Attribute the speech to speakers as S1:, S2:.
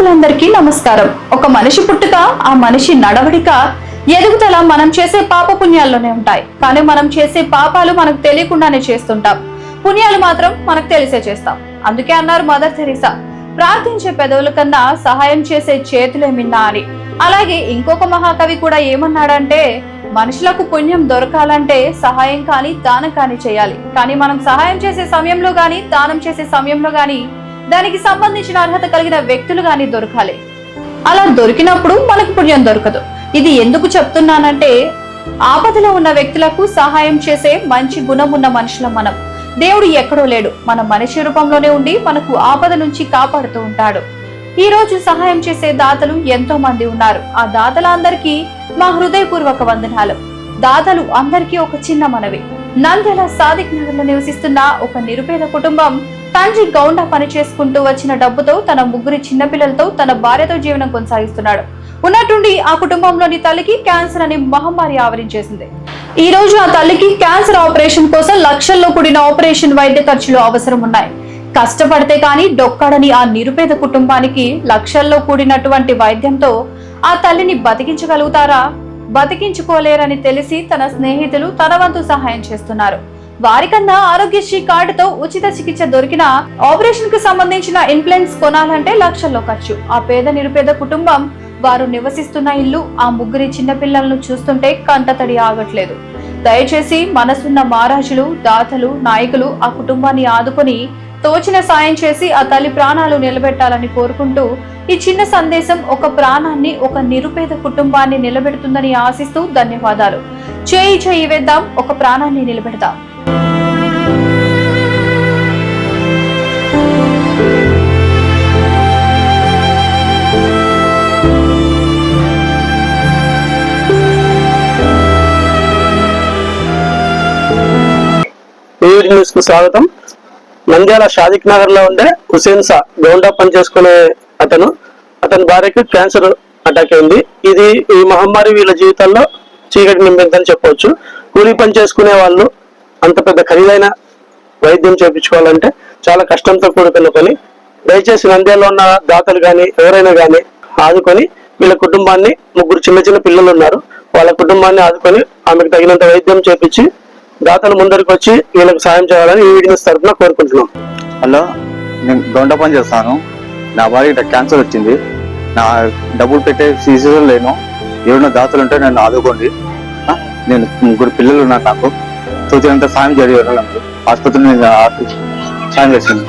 S1: ప్రేక్షకులందరికీ నమస్కారం. ఒక మనిషి పుట్టుక ఆ మనిషి నడవడిక ఎదుగుదల మనం చేసే పాప పుణ్యాల్లోనే ఉంటాయి. కానీ మనం చేసే పాపాలు మనకు తెలియకుండానే చేస్తుంటాం. పుణ్యాలు మాత్రం మనకు తెలిసే చేస్తాం. అందుకే అన్నారు మదర్ తెరీసా ప్రార్థించే పెదవుల కన్నా సహాయం చేసే చేతులే మిన్నా అని. అలాగే ఇంకొక మహాకవి కూడా ఏమన్నాడంటే మనుషులకు పుణ్యం దొరకాలంటే సహాయం కానీ దానం కానీ చేయాలి. కానీ మనం సహాయం చేసే సమయంలో కానీ దానం చేసే సమయంలో కానీ దానికి సంబంధించిన అర్హత కలిగిన వ్యక్తులు గాని దొరకాలి. అలా దొరికినప్పుడు మనకు పుణ్యం దొరకదు. ఇది ఎందుకు చెప్తున్నానంటే ఆపదలో ఉన్న వ్యక్తులకు సహాయం చేసే మంచి గుణం ఉన్న మనుషులం మనం. దేవుడు ఎక్కడో లేడు. మన మనిషి రూపంలోనే ఉండి మనకు ఆపద నుంచి కాపాడుతూ ఉంటాడు. ఈ రోజు సహాయం చేసే దాతలు ఎంతో మంది ఉన్నారు. ఆ దాతలందరికీ మా హృదయపూర్వక వందనాలు. దాతలు అందరికీ ఒక చిన్న మనవి. నంద్యాల సాదిక్ నగర్లో నివసిస్తున్న ఒక నిరుపేద కుటుంబం తండ్రి గౌండా పని చేసుకుంటూ వచ్చిన డబ్బుతో తన ముగ్గురి చిన్నపిల్లలతో తన భార్యతో జీవనం కొనసాగిస్తున్నాడు. ఉన్నట్టుండి ఆ కుటుంబంలోని తల్లికి క్యాన్సర్ అనే మహమ్మారి ఆవరించేసింది. ఈ రోజు ఆ తల్లికి క్యాన్సర్ ఆపరేషన్ కోసం లక్షల్లో కూడిన ఆపరేషన్ వైద్య ఖర్చులు అవసరం ఉన్నాయి. కష్టపడితే కానీ డొక్కడని ఆ నిరుపేద కుటుంబానికి లక్షల్లో కూడినటువంటి వైద్యంతో ఆ తల్లిని బతికించగలుగుతారా? బతికించుకోలేరని తెలిసి తన స్నేహితులు తన వంతు సహాయం చేస్తున్నారు. వారికన్నా ఆరోగ్యశ్రీ కార్డుతో ఉచిత చికిత్స దొరికిన ఆపరేషన్కు సంబంధించిన ఇన్ఫ్లుయెన్స్ కొనాలంటే లక్షల్లో ఖర్చు. ఆ పేద నిరుపేద కుటుంబం వారు నివసిస్తున్న ఇల్లు ఆ ముగ్గురి చిన్నపిల్లలను చూస్తుంటే కంటతడి ఆగట్లేదు. దయచేసి మనసున్న మహారాజులు దాతలు నాయకులు ఆ కుటుంబాన్ని ఆదుకొని తోచిన సాయం చేసి ఆ తల్లి ప్రాణాలు నిలబెట్టాలని కోరుకుంటూ ఈ చిన్న సందేశం ఒక ప్రాణాన్ని ఒక నిరుపేద కుటుంబాన్ని నిలబెడుతుందని ఆశిస్తూ ధన్యవాదాలు. చేయి చేయి వేద్దాం ఒక ప్రాణాన్ని నిలబెడదాం.
S2: న్యూస్కు స్వాగతం. నంద్యాల షాదిక్ నగర్లో ఉండే హుసేన్ సా గౌండా పని చేసుకునే అతను. అతని భార్యకు క్యాన్సర్ అటాక్ అయింది. ఇది ఈ మహమ్మారి వీళ్ళ జీవితాల్లో చీకటి నింపిందని చెప్పవచ్చు కూలీ పని చేసుకునే వాళ్ళు అంత పెద్ద ఖరీదైన వైద్యం చేయించుకోవాలంటే చాలా కష్టంతో కూడుకున్న పని. దయచేసి నంద్యాలలో ఉన్న దాతలు కానీ ఎవరైనా కానీ ఆదుకొని వీళ్ళ కుటుంబాన్ని ముగ్గురు చిన్న చిన్న పిల్లలు ఉన్నారు. వాళ్ళ కుటుంబాన్ని ఆదుకొని ఆమెకు తగినంత వైద్యం చేపించి దాతలు ముందరికి వచ్చి వీళ్ళకి సాయం చేయాలని ఈ వీడియోస్ తరఫున కోరుకుంటున్నాం.
S3: హలో నేను దొండ పని చేస్తాను. నా భార్య క్యాన్సర్ వచ్చింది. నా డబ్బులు పెట్టే సీజన్ లేను. ఎవరైనా దాతలు ఉంటే నన్ను ఆదుకోండి. నేను ముగ్గురు పిల్లలు ఉన్నారు నాకు. తోచినంత సాయం జరిగి ఆసుపత్రి నేను సాయం చేస్తాను.